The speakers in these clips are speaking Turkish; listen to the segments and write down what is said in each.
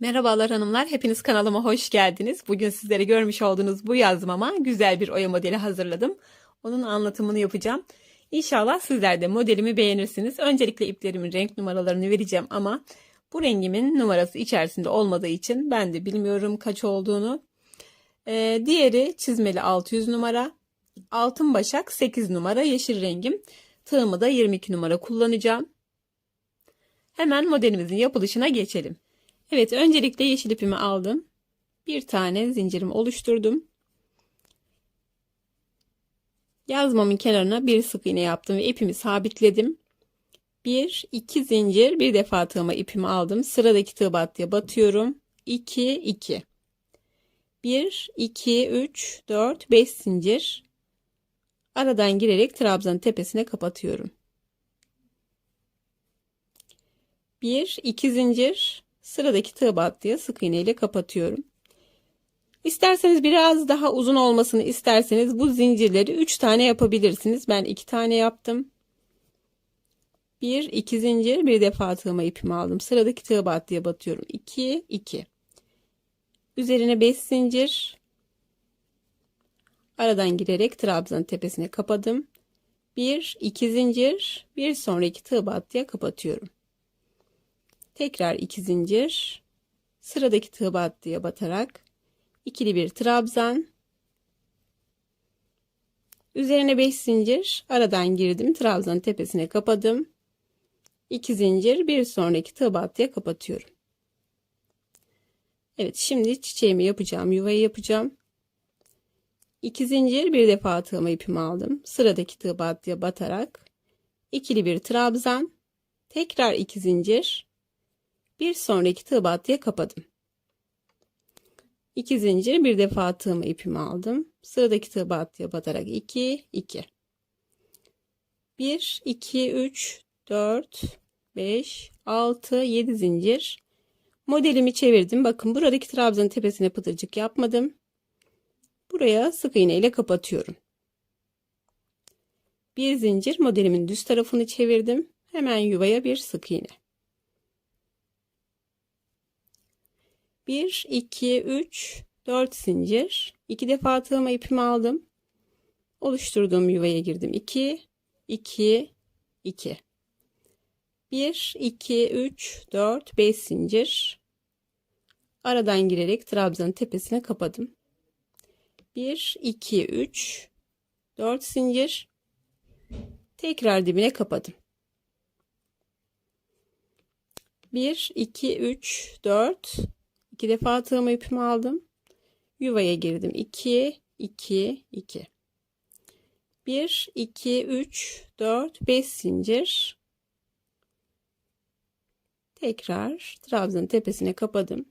Merhabalar hanımlar, hepiniz kanalıma hoş geldiniz. Bugün sizlere görmüş olduğunuz bu yazmama güzel bir oya modeli hazırladım. Onun anlatımını yapacağım. İnşallah sizler de modelimi beğenirsiniz. Öncelikle iplerimin renk numaralarını vereceğim ama bu rengimin numarası içerisinde olmadığı için ben de bilmiyorum kaç olduğunu. Ee, diğeri çizmeli 600 numara, altın başak 8 numara yeşil rengim. Tığımı da 22 numara kullanacağım. Hemen modelimizin yapılışına geçelim. Evet öncelikle yeşil ipimi aldım. Bir tane zincirimi oluşturdum. Yazmamın kenarına bir sık iğne yaptım ve ipimi sabitledim. Bir, iki zincir bir defa tığıma ipimi aldım. Sıradaki tığ battıya batıyorum. 2, 2. 1, 2, 3, 4, 5 zincir. Aradan girerek trabzanın tepesine kapatıyorum. 1, 2 zincir. Sıradaki tığ battıya sık iğne ile kapatıyorum. İsterseniz biraz daha uzun olmasını isterseniz bu zincirleri 3 tane yapabilirsiniz. Ben 2 tane yaptım. 1 2 zincir bir defa tığıma ipimi aldım. Sıradaki tığ battıya batıyorum. 2 2. Üzerine 5 zincir. Aradan girerek trabzanın tepesine kapadım. 1 2 zincir bir sonraki tığ battıya kapatıyorum. Tekrar 2 zincir. Sıradaki tığ battıya batarak ikili bir trabzan. Üzerine 5 zincir. Aradan girdim. Trabzanın tepesine kapadım. 2 zincir. Bir sonraki tığ battıya kapatıyorum. Evet şimdi çiçeğimi yapacağım. Yuvayı yapacağım. 2 zincir bir defa tığıma ipimi aldım. Sıradaki tığ battıya batarak ikili bir trabzan. Tekrar 2 zincir bir sonraki tığ battıya kapadım. 2 zincir bir defa tığımı ipimi aldım. Sıradaki tığ battıya batarak 2 2 1 2 3 4 5 6 7 zincir modelimi çevirdim. Bakın buradaki trabzanın tepesine pıtırcık yapmadım. Buraya sık iğne ile kapatıyorum. Bir zincir modelimin düz tarafını çevirdim. Hemen yuvaya bir sık iğne. 1 2 3 4 zincir. 2 defa tığıma ipimi aldım. Oluşturduğum yuvaya girdim. 2 2 2 1 2 3 4 5 zincir. Aradan girerek trabzanın tepesine kapadım. 1 2 3 4 zincir. Tekrar dibine kapadım. 1 2 3 4 İki defa tığımı ipimi aldım. Yuvaya girdim. 2, 2, 2. 1, 2, 3, 4, 5 zincir. Tekrar trabzanın tepesine kapadım.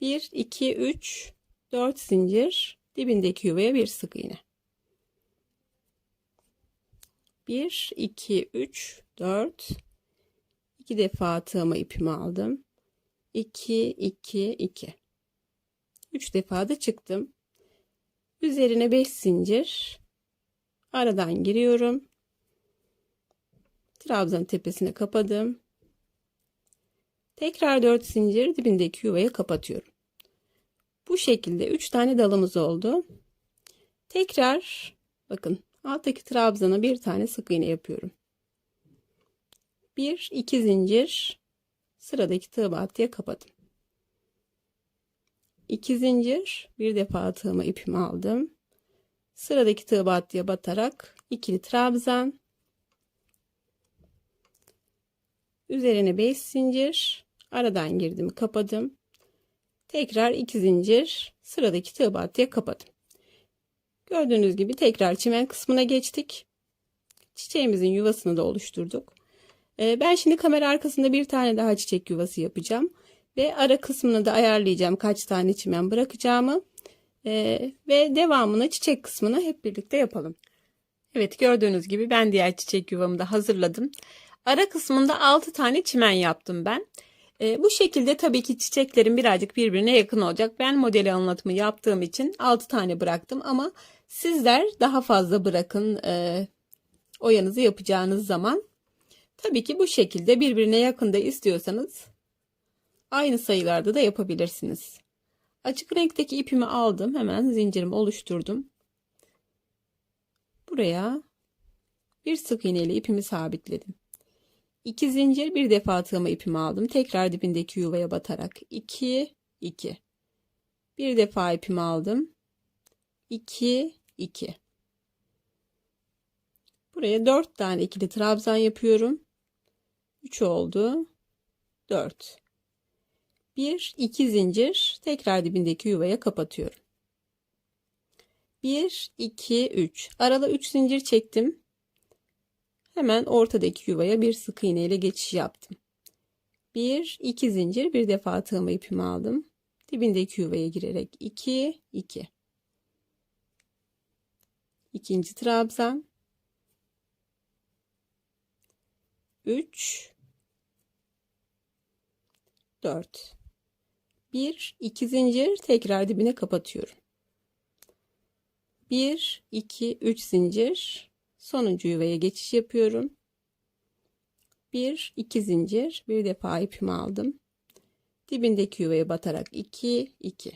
1, 2, 3, 4 zincir. Dibindeki yuvaya bir sık iğne. 1, 2, 3, 4. 2 defa tığıma ipimi aldım. 2 2 2 3 defa da çıktım. Üzerine 5 zincir. Aradan giriyorum. Trabzan tepesine kapadım. Tekrar 4 zincir dibindeki yuvaya kapatıyorum. Bu şekilde 3 tane dalımız oldu. Tekrar bakın alttaki trabzana bir tane sık iğne yapıyorum. 1 2 zincir sıradaki tığ battıya kapadım. 2 zincir bir defa tığıma ipimi aldım. Sıradaki tığ battıya batarak ikili trabzan üzerine 5 zincir aradan girdim kapadım. Tekrar 2 zincir sıradaki tığ battıya kapadım. Gördüğünüz gibi tekrar çimen kısmına geçtik. Çiçeğimizin yuvasını da oluşturduk. Ee, ben şimdi kamera arkasında bir tane daha çiçek yuvası yapacağım. Ve ara kısmını da ayarlayacağım kaç tane çimen bırakacağımı. Ee, ve devamını çiçek kısmını hep birlikte yapalım. Evet gördüğünüz gibi ben diğer çiçek yuvamı da hazırladım. Ara kısmında 6 tane çimen yaptım ben. E, bu şekilde tabii ki çiçeklerin birazcık birbirine yakın olacak. Ben modeli anlatımı yaptığım için 6 tane bıraktım ama sizler daha fazla bırakın e, oyanızı yapacağınız zaman. Tabii ki bu şekilde birbirine yakında istiyorsanız Aynı sayılarda da yapabilirsiniz. Açık renkteki ipimi aldım. Hemen zincirimi oluşturdum. Buraya bir sık iğne ile ipimi sabitledim. 2 zincir bir defa tığıma ipimi aldım. Tekrar dibindeki yuvaya batarak 2 2 bir defa ipimi aldım. 2 2 Buraya 4 tane ikili trabzan yapıyorum. 3 oldu. 4 1 2 zincir tekrar dibindeki yuvaya kapatıyorum. 1 2 3 arada 3 zincir çektim. Hemen ortadaki yuvaya bir sık iğne ile geçiş yaptım. 1 2 zincir bir defa tığıma ipimi aldım. Dibindeki yuvaya girerek 2 2 ikinci trabzan 3 4 1 2 zincir tekrar dibine kapatıyorum. 1 2 3 zincir sonuncu yuvaya geçiş yapıyorum. 1 2 zincir bir defa ipimi aldım. Dibindeki yuvaya batarak 2 2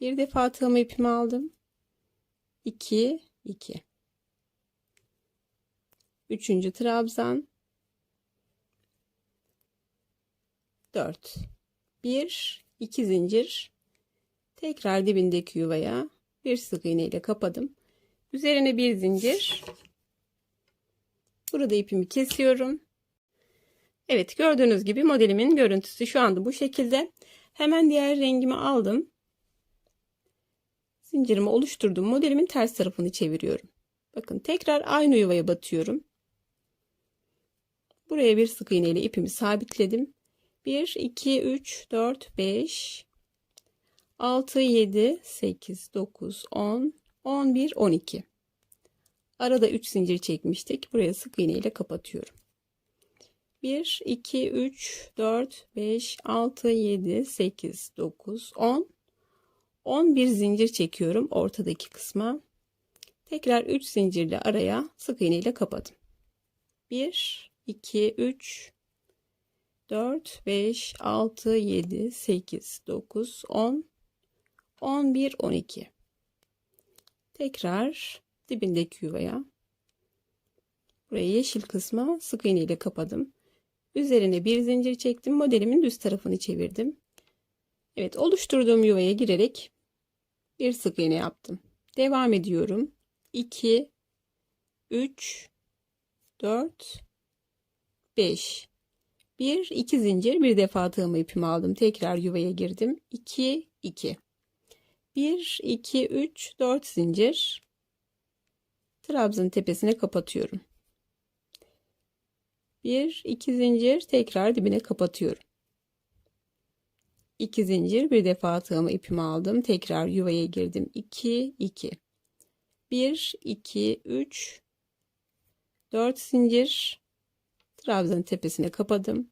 bir defa tığımı ipimi aldım. 2 2 Üçüncü trabzan 4 1 2 zincir tekrar dibindeki yuvaya bir sık iğne ile kapadım. Üzerine bir zincir. Burada ipimi kesiyorum. Evet gördüğünüz gibi modelimin görüntüsü şu anda bu şekilde. Hemen diğer rengimi aldım. Zincirimi oluşturdum. Modelimin ters tarafını çeviriyorum. Bakın tekrar aynı yuvaya batıyorum. Buraya bir sık iğne ile ipimi sabitledim. 1, 2, 3, 4, 5, 6, 7, 8, 9, 10, 11, 12. Arada 3 zincir çekmiştik. Buraya sık iğne ile kapatıyorum. 1, 2, 3, 4, 5, 6, 7, 8, 9, 10. 11 zincir çekiyorum ortadaki kısma. Tekrar 3 zincirle araya sık iğne ile kapadım. 1, 2, 3, 4, 5, 6, 7, 8, 9, 10, 11, 12. Tekrar dibindeki yuvaya. Buraya yeşil kısma sık iğne ile kapadım. Üzerine bir zincir çektim. Modelimin düz tarafını çevirdim. Evet oluşturduğum yuvaya girerek bir sık iğne yaptım. Devam ediyorum. 2 3 4 5 1 2 zincir bir defa tığımı ipimi aldım. Tekrar yuvaya girdim. 2 2 1 2 3 4 zincir trabzanın tepesine kapatıyorum. 1 2 zincir tekrar dibine kapatıyorum. 2 zincir bir defa tığımı ipimi aldım. Tekrar yuvaya girdim. 2 2 1 2 3 4 zincir trabzanın tepesine kapadım.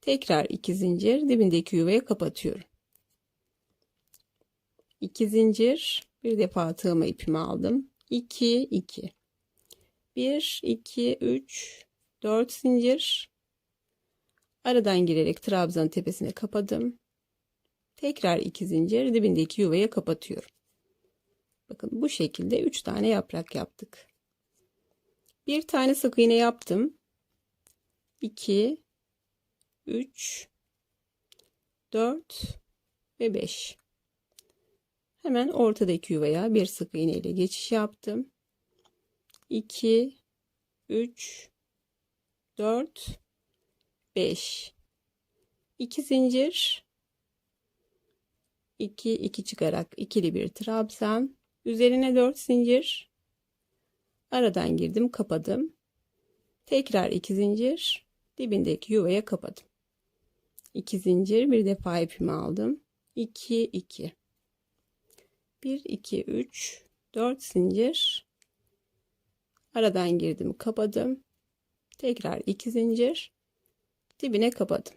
Tekrar 2 zincir dibindeki yuvaya kapatıyorum. 2 zincir bir defa tığıma ipimi aldım. 2 2 1 2 3 4 zincir aradan girerek trabzanın tepesine kapadım. Tekrar 2 zincir dibindeki yuvaya kapatıyorum. Bakın bu şekilde 3 tane yaprak yaptık. Bir tane sık iğne yaptım. 2 3 4 ve 5. Hemen ortadaki yuvaya bir sık iğne ile geçiş yaptım. 2 3 4 5 2 zincir. 2 2 çıkarak ikili bir trabzan. Üzerine 4 zincir. Aradan girdim kapadım. Tekrar 2 zincir dibindeki yuvaya kapadım. 2 zincir bir defa ipimi aldım. 2 2 1 2 3 4 zincir. Aradan girdim kapadım. Tekrar 2 zincir. Dibine kapadım.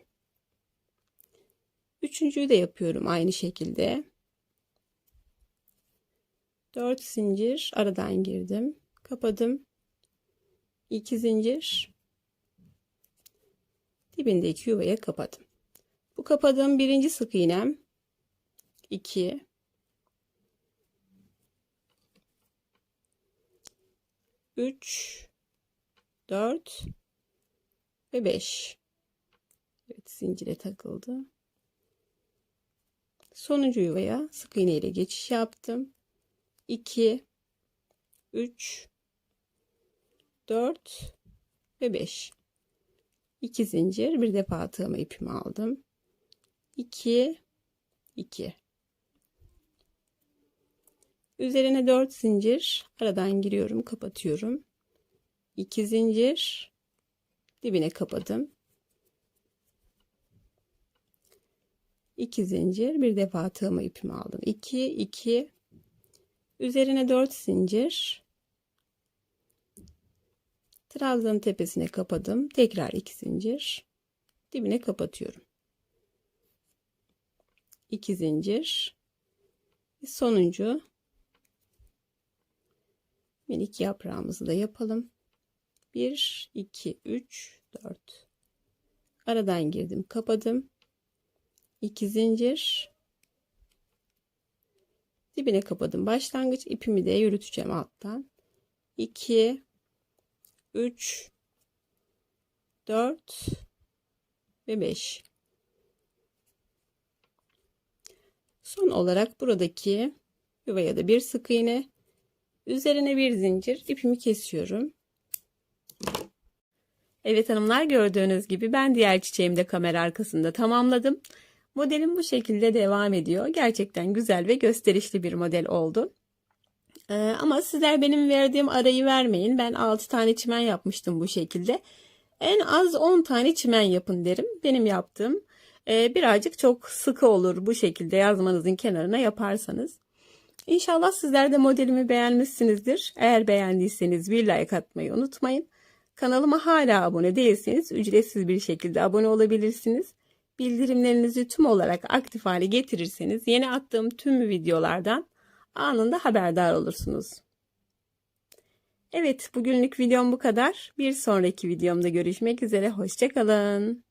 Üçüncüyü de yapıyorum aynı şekilde. 4 zincir aradan girdim kapadım. 2 zincir dibindeki yuvaya kapadım Bu kapadığım birinci sık iğnem 2 3 4 ve 5 Evet zincire takıldı. Sonuncu yuvaya sık iğne ile geçiş yaptım. 2 3 4 ve 5 2 zincir bir defa tığımı ipimi aldım. 2 2 üzerine 4 zincir aradan giriyorum kapatıyorum. 2 zincir dibine kapadım. 2 zincir bir defa tığımı ipimi aldım. 2 2 üzerine 4 zincir Trabzanın tepesine kapadım. Tekrar iki zincir. Dibine kapatıyorum. 2 zincir. Sonuncu minik yaprağımızı da yapalım. 1 2 3 4 Aradan girdim, kapadım. 2 zincir. Dibine kapadım. Başlangıç ipimi de yürüteceğim alttan. 2 3 4 ve 5 son olarak buradaki yuvaya da bir sık iğne üzerine bir zincir ipimi kesiyorum Evet hanımlar gördüğünüz gibi ben diğer çiçeğimi de kamera arkasında tamamladım. Modelim bu şekilde devam ediyor. Gerçekten güzel ve gösterişli bir model oldu. Ee, ama sizler benim verdiğim arayı vermeyin. Ben 6 tane çimen yapmıştım bu şekilde. En az 10 tane çimen yapın derim. Benim yaptığım e, birazcık çok sıkı olur bu şekilde yazmanızın kenarına yaparsanız. İnşallah sizler de modelimi beğenmişsinizdir. Eğer beğendiyseniz bir like atmayı unutmayın. Kanalıma hala abone değilseniz ücretsiz bir şekilde abone olabilirsiniz. Bildirimlerinizi tüm olarak aktif hale getirirseniz yeni attığım tüm videolardan anında haberdar olursunuz. Evet bugünlük videom bu kadar. Bir sonraki videomda görüşmek üzere. Hoşçakalın.